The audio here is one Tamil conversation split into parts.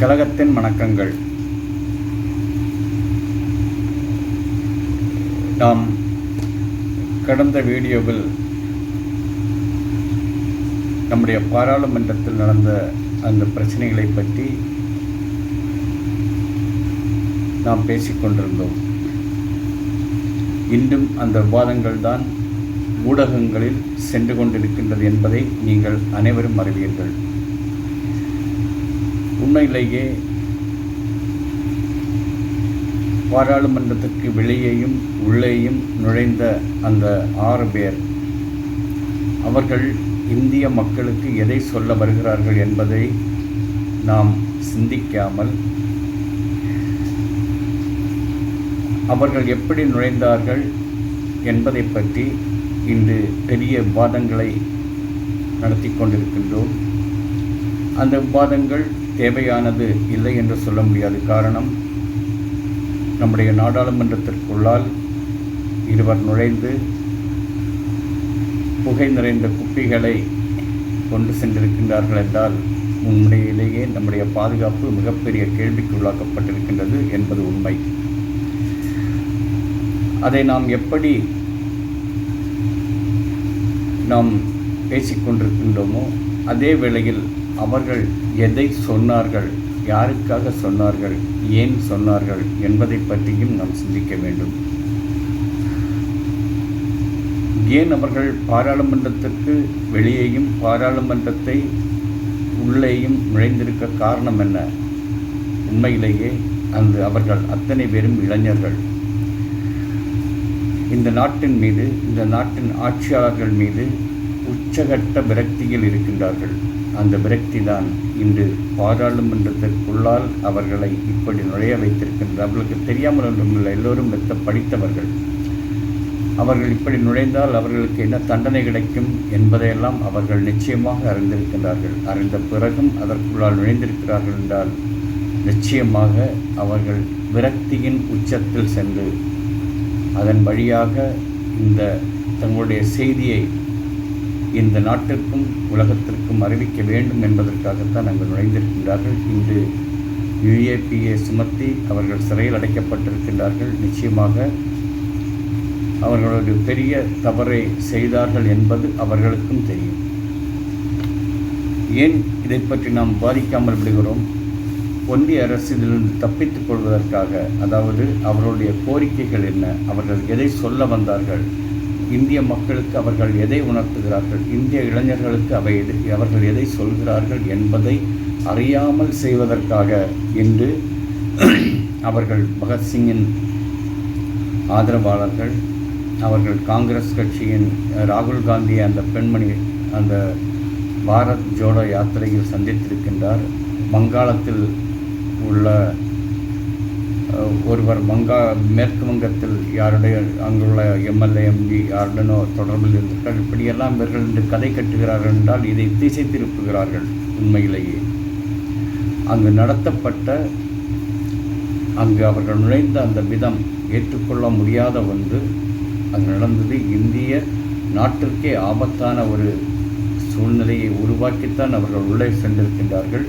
கழகத்தின் வணக்கங்கள். நாம் கடந்த வீடியோவில் நம்முடைய பாராளுமன்றத்தில் நடந்த அந்த பிரச்சனைகளை பற்றி நாம் பேசிக்கொண்டிருந்தோம் இன்றும் அந்த விவாதங்கள் தான் ஊடகங்களில் சென்று கொண்டிருக்கின்றது என்பதை நீங்கள் அனைவரும் அறிவீர்கள். உண்மையிலேயே பாராளுமன்றத்திற்கு வெளியேயும் உள்ளேயும் நுழைந்த அந்த ஆறு பேர் அவர்கள் இந்திய மக்களுக்கு எதை சொல்ல வருகிறார்கள் என்பதை நாம் சிந்திக்காமல் அவர்கள் எப்படி நுழைந்தார்கள் என்பதை பற்றி இன்று பெரிய விவாதங்களை நடத்தி கொண்டிருக்கின்றோம். அந்த விவாதங்கள் தேவையானது இல்லை என்று சொல்ல முடியாது. காரணம் நம்முடைய நாடாளுமன்றத்திற்குள்ளால் இருவர் நுழைந்து புகை நிறைந்த குப்பிகளை கொண்டு சென்றிருக்கின்றார்கள் என்றால் உண்மையிலேயே நம்முடைய பாதுகாப்பு மிகப்பெரிய கேள்விக்கு உள்ளாக்கப்பட்டிருக்கின்றது என்பது உண்மை. அதை நாம் எப்படி நாம் பேசிக்கொண்டிருக்கின்றோமோ அதே வேளையில் அவர்கள் எதை சொன்னார்கள்? யாருக்காக சொன்னார்கள்? ஏன் சொன்னார்கள்? என்பதை பற்றியும் நாம் சிந்திக்க வேண்டும். ஏன் அவர்கள் பாராளுமன்றத்திற்கு வெளியேயும் பாராளுமன்றத்தை உள்ளேயும் நுழைந்திருக்க காரணம் என்ன? உண்மையிலேயே அந்த அவர்கள் அத்தனை பேரும் இளைஞர்கள். இந்த நாட்டின் மீது இந்த நாட்டின் ஆட்சியாளர்கள் மீது உச்சகட்ட விரக்தியில் இருக்கின்றார்கள். அந்த விரக்தி தான் இன்று பாராளுமன்றத்திற்குள்ளால் அவர்களை இப்படி நுழைய வைத்திருக்கின்ற அவர்களுக்கு தெரியாமல் ஒன்றுமில்லை எல்லோரும் மெத்த படித்தவர்கள். அவர்கள் இப்படி நுழைந்தால் அவர்களுக்கு என்ன தண்டனை கிடைக்கும் என்பதையெல்லாம் அவர்கள் நிச்சயமாக அறிந்திருக்கின்றார்கள். அறிந்த பிறகும் அதற்குள்ளால் நுழைந்திருக்கிறார்கள் என்றால் நிச்சயமாக அவர்கள் விரக்தியின் உச்சத்தில் சென்று அதன் வழியாக இந்த தங்களுடைய செய்தியை இந்த நாட்டிற்கும் உலகத்திற்கும் அறிவிக்க வேண்டும் என்பதற்காகத்தான் அங்கு நுழைந்திருக்கின்றார்கள். இன்று யுஏபிஏ சுமத்தி அவர்கள் சிறையில் அடைக்கப்பட்டிருக்கின்றார்கள். நிச்சயமாக அவர்களது பெரிய தவறை செய்தார்கள் என்பது அவர்களுக்கும் தெரியும். ஏன் இதை பற்றி நாம் பாதிக்காமல் விடுகிறோம்? ஒன்றிய அரசு இதிலிருந்து தப்பித்துக் கொள்வதற்காக அதாவது அவர்களுடைய கோரிக்கைகள் என்ன? அவர்கள் எதை சொல்ல வந்தார்கள்? இந்திய மக்களுக்கு அவர்கள் எதை உணர்த்துகிறார்கள்? இந்திய இளைஞர்களுக்கு அவை எது அவர்கள் எதை சொல்கிறார்கள் என்பதை அறியாமல் செய்வதற்காக இன்று அவர்கள் பகத்சிங்கின் ஆதரவாளர்கள் அவர்கள் காங்கிரஸ் கட்சியின் ராகுல் காந்தியை அந்த பெண்மணி அந்த பாரத் ஜோடோ யாத்திரையில் சந்தித்திருக்கின்றார். வங்காளத்தில் உள்ள ஒருவர் வங்கா மேற்கு வங்கத்தில் யாருடைய அங்குள்ள எம்எல்ஏ எம்பி யாருடனோ தொடர்பில் இருந்திருக்கிறார். இப்படியெல்லாம் இவர்கள் இன்று கதை கட்டுகிறார்கள் என்றால் இதை திசை திருப்புகிறார்கள் உண்மையிலேயே. அங்கு நடத்தப்பட்ட அங்கு அவர்கள் நுழைந்த அந்த விதம் ஏற்றுக்கொள்ள முடியாத ஒன்று அங்கு நடந்தது இந்திய நாட்டிற்கே ஆபத்தான ஒரு சூழ்நிலையை உருவாக்கித்தான் அவர்கள் உள்ளே சென்றிருக்கின்றார்கள்.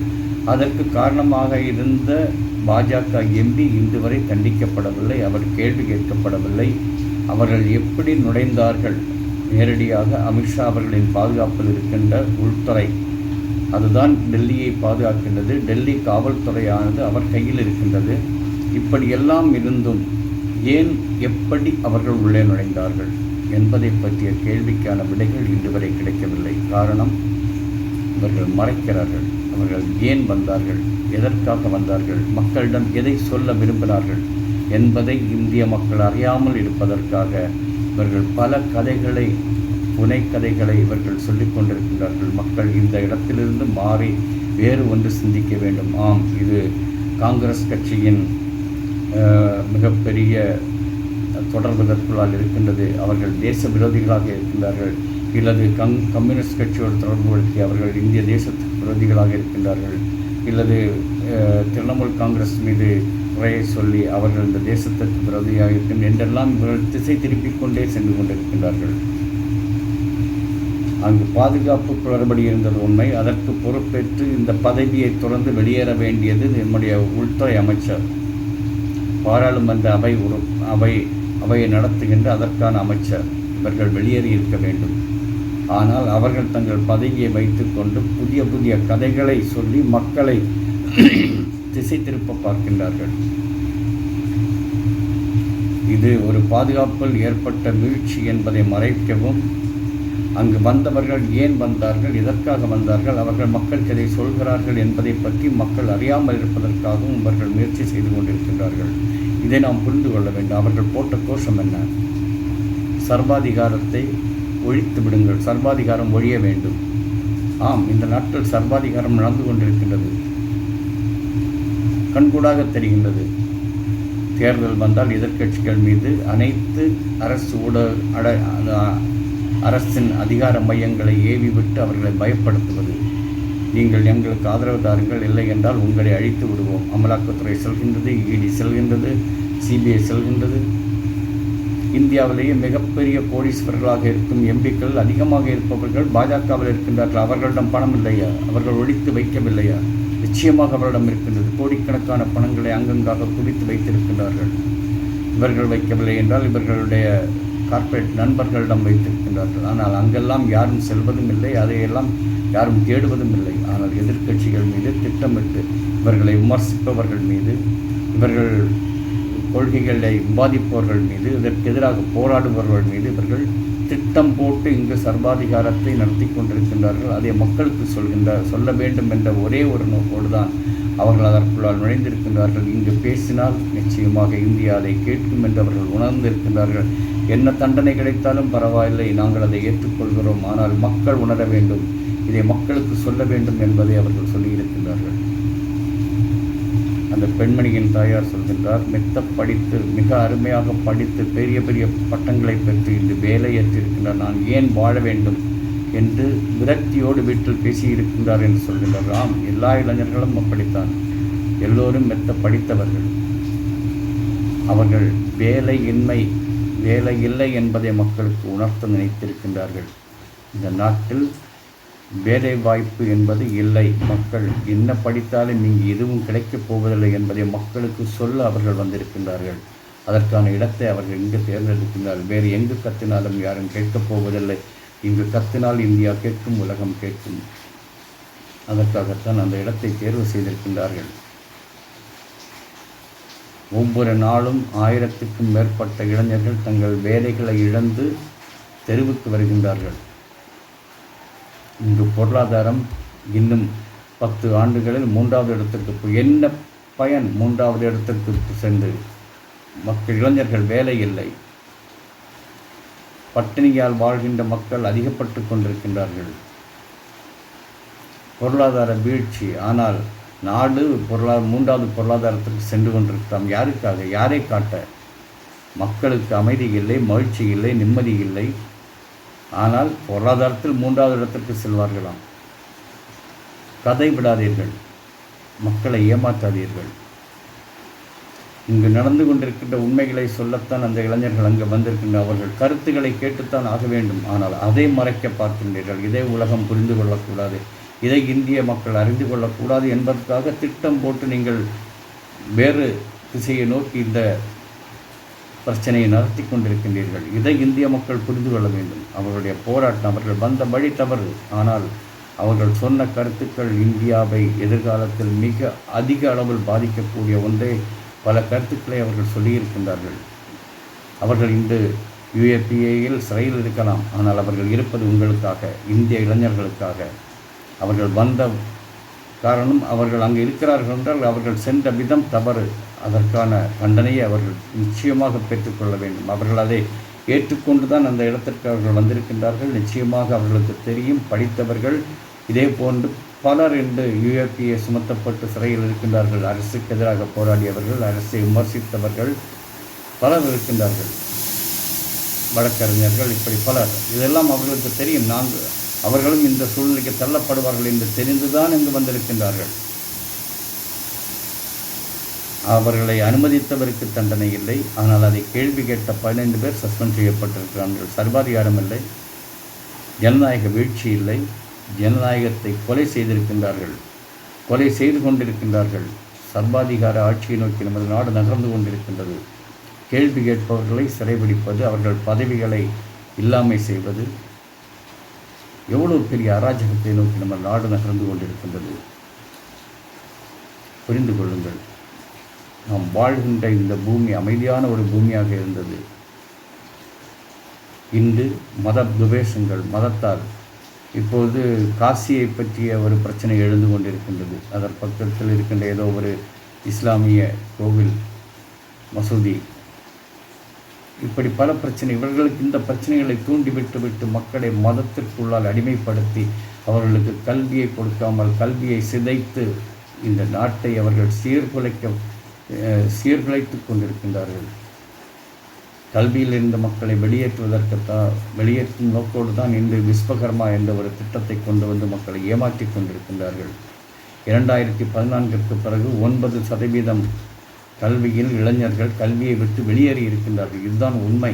அதற்கு காரணமாக இருந்த பாஜக எம்பி இன்று வரை தண்டிக்கப்படவில்லை அவர் கேள்வி கேட்கப்படவில்லை. அவர்கள் எப்படி நுழைந்தார்கள்? நேரடியாக அமித்ஷா அவர்களின் பாதுகாப்பில் இருக்கின்ற உள்துறை அதுதான் டெல்லியை பாதுகாக்கின்றது. டெல்லி காவல்துறையானது அவர் கையில் இருக்கின்றது. இப்படியெல்லாம் இருந்தும் ஏன் எப்படி அவர்கள் உள்ளே நுழைந்தார்கள் என்பதை பற்றிய கேள்விக்கான விடைகள் இன்று வரை கிடைக்கவில்லை. காரணம் இவர்கள் மறைக்கிறார்கள். அவர்கள் ஏன் வந்தார்கள்? எதற்காக வந்தார்கள்? மக்களிடம் எதை சொல்ல விரும்பினார்கள்? என்பதை இந்திய மக்கள் அறியாமல் இருப்பதற்காக இவர்கள் பல கதைகளை புனைக்கதைகளை இவர்கள் சொல்லிக் கொண்டிருக்கின்றார்கள். மக்கள் இந்த இடத்திலிருந்து மாறி வேறு ஒன்று சிந்திக்க வேண்டும். ஆம் இது காங்கிரஸ் கட்சியின் மிகப்பெரிய தொடர்புதற்குள்ளால் இருக்கின்றது. அவர்கள் தேச விரோதிகளாக இருக்கின்றார்கள். இல்லது கங் கம்யூனிஸ்ட் கட்சியோடு தொடர்புபடுத்தி அவர்கள் இந்திய தேசத்துக்கு விரோதிகளாக இருக்கின்றார்கள். இல்லது திரிணாமுல் காங்கிரஸ் மீது குறையை சொல்லி அவர்கள் இந்த தேசத்திற்கு விரோதியாக இருக்கும் என்றெல்லாம் இவர்கள் திசை திருப்பிக் கொண்டே சென்று கொண்டிருக்கின்றார்கள். அங்கு பாதுகாப்பு குளறுபடி இருந்தது உண்மை. அதற்கு பொறுப்பேற்று இந்த பதவியை தொடர்ந்து வெளியேற வேண்டியது நம்முடைய உள்துறை அமைச்சர். பாராளுமன்ற அவை உறு அவை அவையை நடத்துகின்ற அதற்கான அமைச்சர். இவர்கள் வெளியேறி இருக்க வேண்டும். ஆனால் அவர்கள் தங்கள் பதவியை வைத்துக்கொண்டு புதிய புதிய கதைகளை சொல்லி மக்களை திசை திருப்ப பார்க்கின்றார்கள். இது ஒரு பாதுகாப்பில் ஏற்பட்ட வீழ்ச்சி என்பதை மறைக்கவும் அங்கு வந்தவர்கள் ஏன் வந்தார்கள் எதற்காக வந்தார்கள் அவர்கள் மக்களுக்கு எதை சொல்கிறார்கள் என்பதை பற்றி மக்கள் அறியாமல் இருப்பதற்காகவும் இவர்கள் முயற்சி செய்து கொண்டிருக்கின்றார்கள். இதை நாம் புரிந்து கொள்ள வேண்டும். அவர்கள் போட்ட கோஷம் என்ன? சர்வாதிகாரத்தை ஒழித்து விடுங்கள். சர்வாதிகாரம் ஒழிய வேண்டும். ஆம் இந்த நாட்டில் சர்வாதிகாரம் நடந்து கொண்டிருக்கின்றது. கண்கூடாக தெரிகின்றது. தேர்தல் வந்தால் எதிர்க்கட்சிகள் மீது அனைத்து அரசு ஊடக அட அரசின் அதிகார மையங்களை ஏவிவிட்டு அவர்களை பயப்படுத்துவது. நீங்கள் எங்களுக்கு ஆதரவு தாருங்கள். இல்லை என்றால் உங்களை அழித்து விடுவோம். அமலாக்கத்துறை செல்கின்றது இடி செல்கின்றது சிபிஐ செல்கின்றது. இந்தியாவிலேயே மிகப்பெரிய கோடீஸ்வரர்களாக இருக்கும் எம்பிக்கள் அதிகமாக இருப்பவர்கள் பாஜகவில் இருக்கின்றார்கள். அவர்களிடம் பணம் இல்லையா? அவர்கள் ஒழித்து வைக்கவில்லையா? நிச்சயமாக அவரிடம் இருக்கின்றது. கோடிக்கணக்கான பணங்களை அங்கங்காக குவித்து வைத்திருக்கின்றார்கள். இவர்கள் வைக்கவில்லை என்றால் இவர்களுடைய கார்ப்பரேட் நண்பர்களிடம் வைத்திருக்கின்றார்கள். ஆனால் அங்கெல்லாம் யாரும் செல்வதும் இல்லை அதையெல்லாம் யாரும் தேடுவதும் இல்லை. ஆனால் எதிர்க்கட்சிகள் மீது திட்டமிட்டு இவர்களை விமர்சிப்பவர்கள் மீது இவர்கள் கொள்கைகளை விவாதிப்பவர்கள் மீது இதற்கு எதிராக போராடுபவர்கள் மீது இவர்கள் திட்டம் போட்டு இங்கு சர்வாதிகாரத்தை நடத்தி கொண்டிருக்கின்றார்கள். அதை மக்களுக்கு சொல்கின்ற சொல்ல வேண்டும் என்ற ஒரே ஒரு நோக்கோடு தான் அவர்கள் அதற்குள்ளால் நுழைந்திருக்கின்றார்கள். இங்கு பேசினால் நிச்சயமாக இந்தியா அதை கேட்கும் என்று அவர்கள் உணர்ந்திருக்கின்றார்கள். என்ன தண்டனை கிடைத்தாலும் பரவாயில்லை நாங்கள் அதை ஏற்றுக்கொள்கிறோம். ஆனால் மக்கள் உணர வேண்டும். இதை மக்களுக்கு சொல்ல வேண்டும் என்பதை அவர்கள் சொல்லியிருக்கின்றார்கள். அந்த பெண்மணியின் தாயார் சொல்கின்றார் மெத்த படித்து மிக அருமையாக படித்து பெரிய பெரிய பட்டங்களை பெற்று இன்று வேலையற்றிருக்கின்றார் நான் ஏன் வாழ வேண்டும்? என்று விரக்தியோடு வீட்டில் பேசியிருக்கின்றார் என்று சொல்கின்றார். ஆம் எல்லா இளைஞர்களும் அப்படித்தான். எல்லோரும் மெத்த படித்தவர்கள். அவர்கள் வேலையின்மை வேலை இல்லை என்பதை மக்களுக்கு உணர்த்த நினைத்திருக்கின்றார்கள். இந்த நாட்டில் வேலை வாய்ப்பு என்பது இல்லை. மக்கள் என்ன படித்தாலும் இங்கு எதுவும் கிடைக்கப் போவதில்லை என்பதை மக்களுக்கு சொல்ல அவர்கள் வந்திருக்கின்றார்கள். அதற்கான இடத்தை அவர்கள் இங்கு தேர்ந்தெடுக்கின்றார்கள். வேறு எங்கு கத்தினாலும் யாரும் கேட்கப் போவதில்லை. இங்கு கத்தினால் இந்தியா கேட்கும் உலகம் கேட்கும். அதற்காகத்தான் அந்த இடத்தை தேர்வு செய்திருக்கின்றார்கள். ஒவ்வொரு நாளும் ஆயிரத்துக்கும் மேற்பட்ட இளைஞர்கள் தங்கள் வேலைகளை இழந்து தெருவுக்கு வருகின்றார்கள். இங்கு பொருளாதாரம் இன்னும் பத்து ஆண்டுகளில் மூன்றாவது இடத்திற்கு என்ன பயன் மூன்றாவது இடத்திற்கு சென்று? மக்கள் இளைஞர்கள் வேலை இல்லை. பட்டினியால் வாழ்கின்ற மக்கள் அதிகப்பட்டு கொண்டிருக்கின்றார்கள். பொருளாதார வீழ்ச்சி. ஆனால் நாடு பொருளாதார மூன்றாவது பொருளாதாரத்திற்கு சென்று கொண்டிருக்கிறோம் யாருக்காக? யாரை காட்ட? மக்களுக்கு அமைதி இல்லை மகிழ்ச்சி இல்லை நிம்மதி இல்லை. ஆனால் பொருளாதாரத்தில் மூன்றாவது இடத்திற்கு செல்வார்களாம். கதை விடாதீர்கள். மக்களை ஏமாற்றாதீர்கள். இங்கு நடந்து கொண்டிருக்கின்ற உண்மைகளை சொல்லத்தான் அந்த இளைஞர்கள் அங்கு வந்திருக்கின்ற அவர்கள். கருத்துக்களை கேட்டுத்தான் ஆக வேண்டும். ஆனால் அதை மறைக்க பார்க்கின்றீர்கள். இதை உலகம் புரிந்து கொள்ளக்கூடாது. இதை இந்திய மக்கள் அறிந்து கொள்ளக்கூடாது என்பதற்காக திட்டம் போட்டு நீங்கள் வேறு திசையை நோக்கி இந்த பிரச்சனையை நடத்தி கொண்டிருக்கின்றீர்கள். இதை இந்திய மக்கள் புரிந்து கொள்ள வேண்டும். அவர்களுடைய போராட்டம் அவர்கள் வந்த வழி தவறு. ஆனால் அவர்கள் சொன்ன கருத்துக்கள் இந்தியாவை எதிர்காலத்தில் மிக அதிக அளவில் பாதிக்கக்கூடிய ஒன்றே பல கருத்துக்களை அவர்கள் சொல்லியிருக்கின்றார்கள். அவர்கள் இன்று யுஏபிஏயில் சிறையில் இருக்கலாம். ஆனால் அவர்கள் இருப்பது உங்களுக்காக இந்திய இளைஞர்களுக்காக. அவர்கள் வந்த காரணம் அவர்கள் அங்கே இருக்கிறார்கள் என்றால் அவர்கள் சென்ற விதம் தவறு. அதற்கான தண்டனையை அவர்கள் நிச்சயமாக பெற்றுக்கொள்ள வேண்டும். அவர்கள் அதை ஏற்றுக்கொண்டு தான் அந்த இடத்திற்கு அவர்கள் வந்திருக்கின்றார்கள். நிச்சயமாக அவர்களுக்கு தெரியும் படித்தவர்கள் இதே போன்று பலர் இன்று யுஏபிஏ சுமத்தப்பட்டு சிறையில் இருக்கின்றார்கள். அரசுக்கு எதிராக போராடியவர்கள் அரசை விமர்சித்தவர்கள் பலர் இருக்கின்றார்கள். வழக்கறிஞர்கள் இப்படி பலர். இதெல்லாம் அவர்களுக்கு தெரியும். நாங்கள் அவர்களும் இந்த சூழ்நிலைக்கு தள்ளப்படுவார்கள் என்று தெரிந்துதான் இங்கு வந்திருக்கின்றார்கள். அவர்களை அனுமதித்தவருக்கு தண்டனை இல்லை. ஆனால் அதை கேள்வி கேட்ட பதினைந்து பேர் சஸ்பெண்ட் செய்யப்பட்டிருக்கிறார்கள். சர்வாதிகாரம் இல்லை. ஜனநாயக வீழ்ச்சி இல்லை. ஜனநாயகத்தை கொலை செய்திருக்கின்றார்கள். கொலை செய்து கொண்டிருக்கின்றார்கள். சர்வாதிகார ஆட்சியை நோக்கி நமது நாடு நகர்ந்து கொண்டிருக்கின்றது. கேள்வி கேட்பவர்களை சிறைபிடிப்பது அவர்கள் பதவிகளை இல்லாமை செய்வது எவ்வளோ பெரிய அராஜகத்தை நோக்கி நம்ம நாடு நகர்ந்து கொண்டிருக்கின்றது. புரிந்து கொள்ளுங்கள். நாம் வாழ்கின்ற இந்த பூமி அமைதியான ஒரு பூமியாக இருந்தது. இன்று மத துவேஷங்கள் மதத்தால் இப்போது காசியை பற்றிய ஒரு பிரச்சனை எழுந்து கொண்டிருக்கின்றது. அதன் பக்கத்தில் இருக்கின்ற ஏதோ ஒரு இஸ்லாமிய கோவில் மசூதி. இப்படி பல பிரச்சனை இவர்களுக்கு இந்த பிரச்சனைகளை தூண்டிவிட்டு விட்டு மக்களை மதத்திற்குள்ளால் அடிமைப்படுத்தி அவர்களுக்கு கல்வியை கொடுக்காமல் கல்வியை சிதைத்து இந்த நாட்டை அவர்கள் சீர்குலைக்க சீர்குலைத்து கொண்டிருக்கின்றார்கள். கல்வியில் இருந்த மக்களை வெளியேற்றுவதற்குத்தான் வெளியேற்றும் நோக்கோடு தான் இன்று விஸ்வகர்மா என்ற ஒரு திட்டத்தை கொண்டு வந்து மக்களை ஏமாற்றி கொண்டிருக்கின்றார்கள். இரண்டாயிரத்தி பதினான்கிற்கு பிறகு ஒன்பது சதவீதம் கல்வியில் இளைஞர்கள் கல்வியை விட்டு வெளியேறி இருக்கின்றார்கள். இதுதான் உண்மை.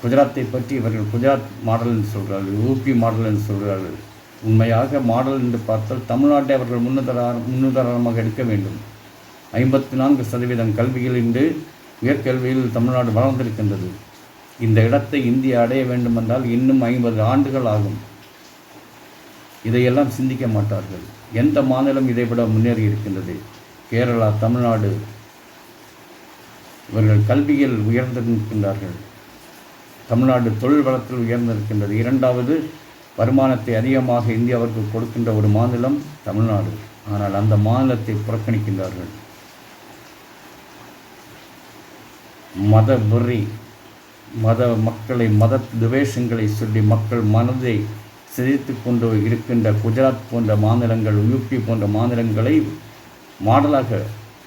குஜராத்தை பற்றி இவர்கள் குஜராத் மாடல் என்று சொல்கிறார்கள் யூபி மாடல் என்று சொல்கிறார்கள். உண்மையாக மாடல் என்று பார்த்தால் தமிழ்நாட்டை அவர்கள் முன்னுதார முன்னுதாரணமாக எடுக்க வேண்டும். ஐம்பத்தி நான்கு சதவீதம் கல்வியில் இன்று உயர்கல்வியில் தமிழ்நாடு வளர்ந்திருக்கின்றது. இந்த இடத்தை இந்தியா அடைய வேண்டுமென்றால் இன்னும் ஐம்பது ஆண்டுகள் ஆகும். இதையெல்லாம் சிந்திக்க மாட்டார்கள். எந்த மாநிலம் இதைவிட முன்னேறி இருக்கின்றது? கேரளா தமிழ்நாடு. இவர்கள் கல்வியில் உயர்ந்திருக்கின்றார்கள். தமிழ்நாடு தொழில் வளத்தில் உயர்ந்திருக்கின்றது. இரண்டாவது வருமானத்தை அதிகமாக இந்தியாவிற்கு கொடுக்கின்ற ஒரு மாநிலம் தமிழ்நாடு. ஆனால் அந்த மாநிலத்தை புறக்கணிக்கின்றார்கள். மத வெறி மத மக்களை மத துவேஷங்களை சொல்லி மக்கள் மனதை சிதைத்து கொண்டு இருக்கின்ற குஜராத் போன்ற மாநிலங்கள் யூபி போன்ற மாநிலங்களை மாடலாக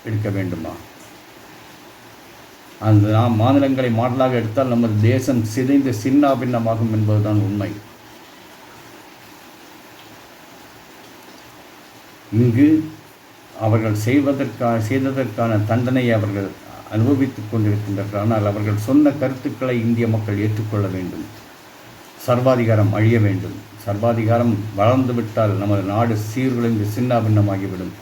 எடுக்க வேண்டுமா? அந்த மாநிலங்களை மாடலாக எடுத்தால் நமது தேசம் சிதைந்து சின்னா பின்னமாகும் என்பதுதான் உண்மை. இங்கு அவர்கள் செய்வதற்காக செய்ததற்கான தண்டனையை அவர்கள் அனுபவித்துக் கொண்டிருக்கின்றார்கள். ஆனால் அவர்கள் சொன்ன கருத்துக்களை இந்திய மக்கள் ஏற்றுக்கொள்ள வேண்டும். சர்வாதிகாரம் அழிய வேண்டும். சர்வாதிகாரம் வளர்ந்துவிட்டால் நமது நாடு சீர்குலைந்து சின்னாபின்னமாகிவிடும்.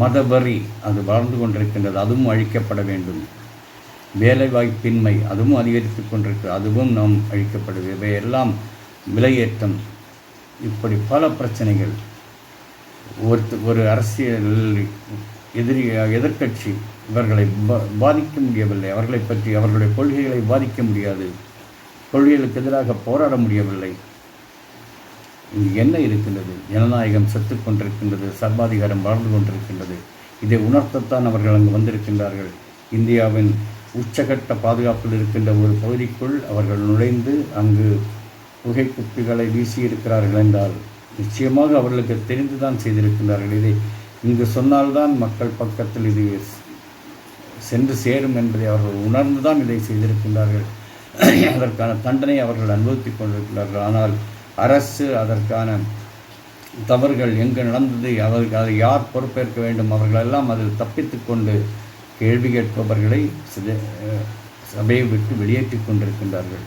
மதவரி அது வளர்ந்து கொண்டிருக்கின்றது அதுவும் அழிக்கப்பட வேண்டும். வேலைவாய்ப்பின்மை அதுவும் அதிகரித்து கொண்டிருக்கிறது அதுவும் நாம் அழிக்கப்படுது. இவையெல்லாம் விலையேற்றம். இப்படி பல பிரச்சனைகள் ஒரு ஒரு அரசியல் எதிரி எதிர்கட்சி இவர்களை பாதிக்க முடியவில்லை. அவர்களை பற்றி அவர்களுடைய கொள்கைகளை பாதிக்க முடியாது. கொள்கைகளுக்கு எதிராக போராட முடியவில்லை. இங்கு என்ன இருக்கின்றது? ஜனநாயகம் செத்து கொண்டிருக்கின்றது சர்வாதிகாரம் வளர்ந்து கொண்டிருக்கின்றது. இதை உணர்த்தத்தான் அவர்கள் அங்கு வந்திருக்கின்றார்கள். இந்தியாவின் உச்சகட்ட பாதுகாப்பில் இருக்கின்ற ஒரு பகுதிக்குள் அவர்கள் நுழைந்து அங்கு புகை குப்பிகளை வீசியிருக்கிறார்கள் என்றால் நிச்சயமாக அவர்களுக்கு தெரிந்துதான் செய்திருக்கின்றார்கள். இதை இங்கு சொன்னால்தான் மக்கள் பக்கத்தில் இது சென்று சேரும் என்பதை அவர்கள் உணர்ந்துதான் இதை செய்திருக்கின்றார்கள். அதற்கான தண்டனை அவர்கள் அனுபவித்துக் கொண்டிருக்கிறார்கள். ஆனால் அரசு அதற்கான தவறுகள் எங்கு நடந்தது அவர்கள் அதை யார் பொறுப்பேற்க வேண்டும் அவர்களெல்லாம் அதில் தப்பித்து கொண்டு கேள்வி கேட்பவர்களை சபையை விட்டு வெளியேற்றி கொண்டிருக்கின்றார்கள்.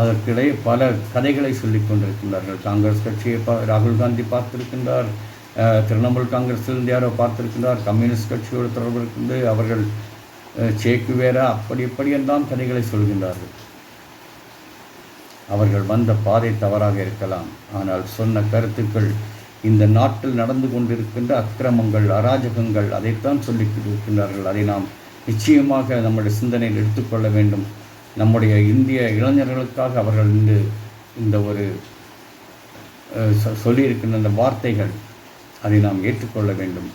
அதற்கிடையே பல கதைகளை சொல்லிக் கொண்டிருக்கின்றார்கள். காங்கிரஸ் கட்சியை பா ராகுல் காந்தி பார்த்திருக்கின்றார். திரிணாமுல் காங்கிரஸிலிருந்து யாரோ பார்த்திருக்கின்றார். கம்யூனிஸ்ட் கட்சியோடு தொடர்பு இருக்கின்ற அவர்கள் சேக்கு வேற அப்படி இப்படி கதைகளை சொல்கின்றார்கள். அவர்கள் வந்த பாதை தவறாக இருக்கலாம். ஆனால் சொன்ன கருத்துக்கள் இந்த நாட்டில் நடந்து கொண்டிருக்கின்ற அக்கிரமங்கள் அராஜகங்கள் அதைத்தான் சொல்லி இருக்கின்றார்கள் அதை நாம் நிச்சயமாக நம்முடைய சிந்தனையில் எடுத்துக்கொள்ள வேண்டும். நம்முடைய இந்திய இளைஞர்களுக்காக அவர்கள் இன்று இந்த ஒரு சொல்லியிருக்கின்ற அந்த வார்த்தைகள் அதை நாம் ஏற்றுக்கொள்ள வேண்டும்.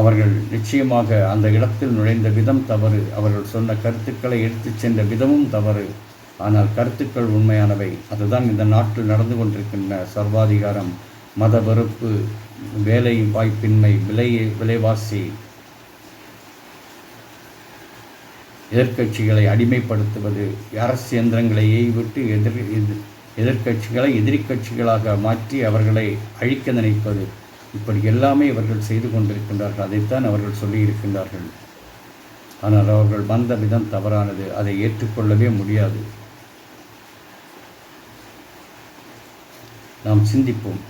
அவர்கள் நிச்சயமாக அந்த இடத்தில் நுழைந்த விதம் தவறு. அவர்கள் சொன்ன கருத்துக்களை எடுத்துச் சென்ற விதமும் தவறு. ஆனால் கருத்துக்கள் உண்மையானவை. அதுதான் இந்த நாட்டில் நடந்து கொண்டிருக்கின்ற சர்வாதிகாரம். மத வெறுப்பு வேலை வாய்ப்பின்மை விலை விலைவாசி எதிர்கட்சிகளை அடிமைப்படுத்துவது அரசு இயந்திரங்களையே விட்டு எதிர் எதிர்கட்சிகளை எதிரிக்கட்சிகளாக மாற்றி அவர்களை அழிக்க நினைப்பது. இப்படி எல்லாமே இவர்கள் செய்து கொண்டிருக்கின்றார்கள். அதைத்தான் அவர்கள் சொல்லியிருக்கின்றார்கள் ஆனால் அவர்கள் வந்த விதம் தவறானது. அதை ஏற்றுக்கொள்ளவே முடியாது. நாம் சிந்திப்போம்.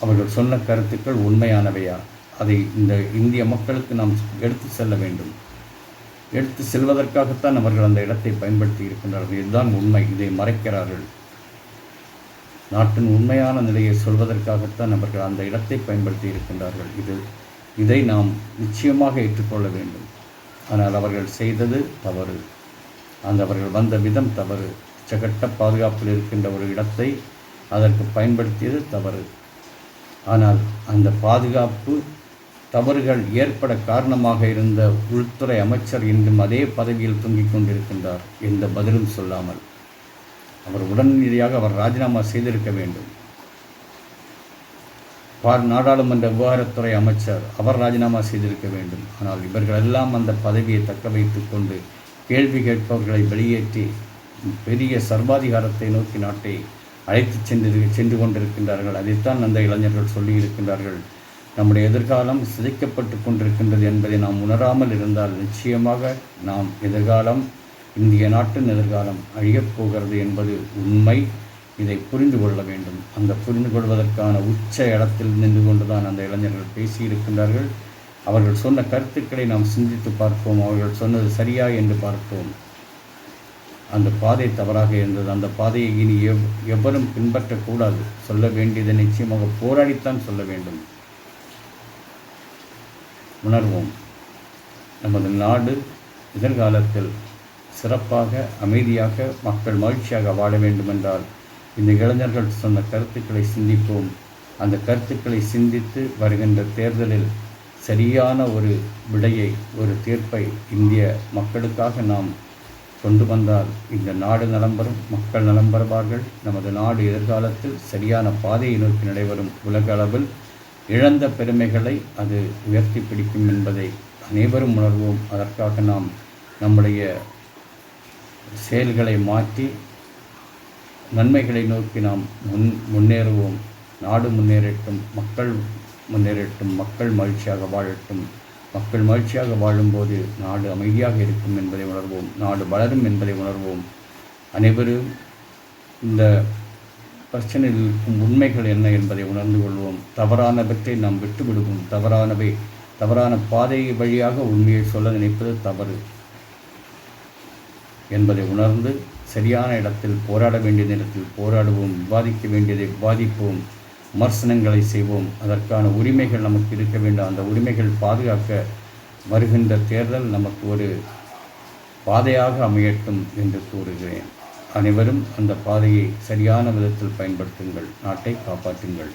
அவர்கள் சொன்ன கருத்துக்கள் உண்மையானவையா? அதை இந்த இந்திய மக்களுக்கு நாம் எடுத்து செல்ல வேண்டும். எடுத்து செல்வதற்காகத்தான் அவர்கள் அந்த இடத்தை பயன்படுத்தி இருக்கின்றார்கள். இதுதான் உண்மை. இதை மறைக்கிறார்கள். நாட்டின் உண்மையான நிலையை சொல்வதற்காகத்தான் அவர்கள் அந்த இடத்தை பயன்படுத்தி இருக்கின்றார்கள். இது இதை நாம் நிச்சயமாக ஏற்றுக்கொள்ள வேண்டும். ஆனால் அவர்கள் செய்தது தவறு. அந்த அவர்கள் வந்த விதம் தவறு. உச்சகட்ட பாதுகாப்பில் இருக்கின்ற ஒரு இடத்தை அதற்கு பயன்படுத்தியது தவறு. ஆனால் அந்த பாதுகாப்பு தவறுகள் ஏற்பட காரணமாக இருந்த உள்துறை அமைச்சர் இன்றும் அதே பதவியில் தொங்கிக் கொண்டிருக்கின்றார் எந்த பதிலும் சொல்லாமல். அவர் உடனடியாக அவர் ராஜினாமா செய்திருக்க வேண்டும். பார் நாடாளுமன்ற விவகாரத்துறை அமைச்சர் அவர் ராஜினாமா செய்திருக்க வேண்டும். ஆனால் இவர்கள் எல்லாம் அந்த பதவியை தக்க வைத்துக் கொண்டு கேள்வி கேட்பவர்களை வெளியேற்றி பெரிய சர்வாதிகாரத்தை நோக்கி நாட்டை அழைத்து சென்று சென்று கொண்டிருக்கின்றார்கள். அதைத்தான் அந்த இளைஞர்கள் சொல்லியிருக்கின்றார்கள். நம்முடைய எதிர்காலம் சிதைக்கப்பட்டு கொண்டிருக்கின்றது என்பதை நாம் உணராமல் இருந்தால் நிச்சயமாக நாம் எதிர்காலம் இந்திய நாட்டின் எதிர்காலம் அழியப் போகிறது என்பது உண்மை. இதை புரிந்து கொள்ள வேண்டும். அந்த புரிந்து கொள்வதற்கான உச்ச இடத்தில் நின்று கொண்டுதான் அந்த இளைஞர்கள் பேசியிருக்கின்றார்கள். அவர்கள் சொன்ன கருத்துக்களை நாம் சிந்தித்து பார்ப்போம். அவர்கள் சொன்னது சரியா என்று பார்ப்போம். அந்த பாதை தவறாக இருந்தது. அந்த பாதையை இனி எவ் எவரும் பின்பற்றக்கூடாது. சொல்ல வேண்டியதை நிச்சயமாக போராடித்தான் சொல்ல வேண்டும். உணர்வோம். நமது நாடு எதிர்காலத்தில் சிறப்பாக அமைதியாக மக்கள் மகிழ்ச்சியாக வாழ வேண்டுமென்றால் இந்த இளைஞர்கள் சொன்ன கருத்துக்களை சிந்திப்போம். அந்த கருத்துக்களை சிந்தித்து வருகின்ற தேர்தலில் சரியான ஒரு விடையை ஒரு தீர்ப்பை இந்திய மக்களுக்காக நாம் கொண்டு வந்தால் இந்த நாடு நலம்பெறும் மக்கள் நலம்பெறுவார்கள் நமது நாடு எதிர்காலத்தில் சரியான பாதையை நோக்கி நடைபெறும். உலக அளவில் இழந்த பெருமைகளை அது உயர்த்தி பிடிக்கும் என்பதை அனைவரும் உணர்வோம். அதற்காக நாம் நம்முடைய செயல்களை மாற்றி நன்மைகளை நோக்கி நாம் முன் முன்னேறுவோம். நாடு முன்னேறட்டும் மக்கள் முன்னேறட்டும் மக்கள் மகிழ்ச்சியாக வாழட்டும். மக்கள் மகிழ்ச்சியாக வாழும்போது நாடு அமைதியாக இருக்கும் என்பதை உணர்வோம். நாடு வளரும் என்பதை உணர்வோம். அனைவரும் இந்த பிரச்சனையில் இருக்கும் உண்மைகள் என்ன என்பதை உணர்ந்து கொள்வோம். தவறானவற்றை நாம் விட்டுவிடுவோம். தவறானவை தவறான பாதை வழியாக உண்மையை சொல்ல நினைப்பது தவறு என்பதை உணர்ந்து சரியான இடத்தில் போராட வேண்டிய நேரத்தில் போராடுவோம். விவாதிக்க வேண்டியதை விவாதிப்போம். விமர்சனங்களை செய்வோம். அதற்கான உரிமைகள் நமக்கு இருக்க வேண்டும். அந்த உரிமைகள் பாதுகாக்க வருகின்ற தேர்தல் நமக்கு ஒரு பாதையாக அமையட்டும் என்று கூறுகிறேன். அனைவரும் அந்த பாதையை சரியான விதத்தில் பயன்படுத்துங்கள். நாட்டை காப்பாற்றுங்கள்.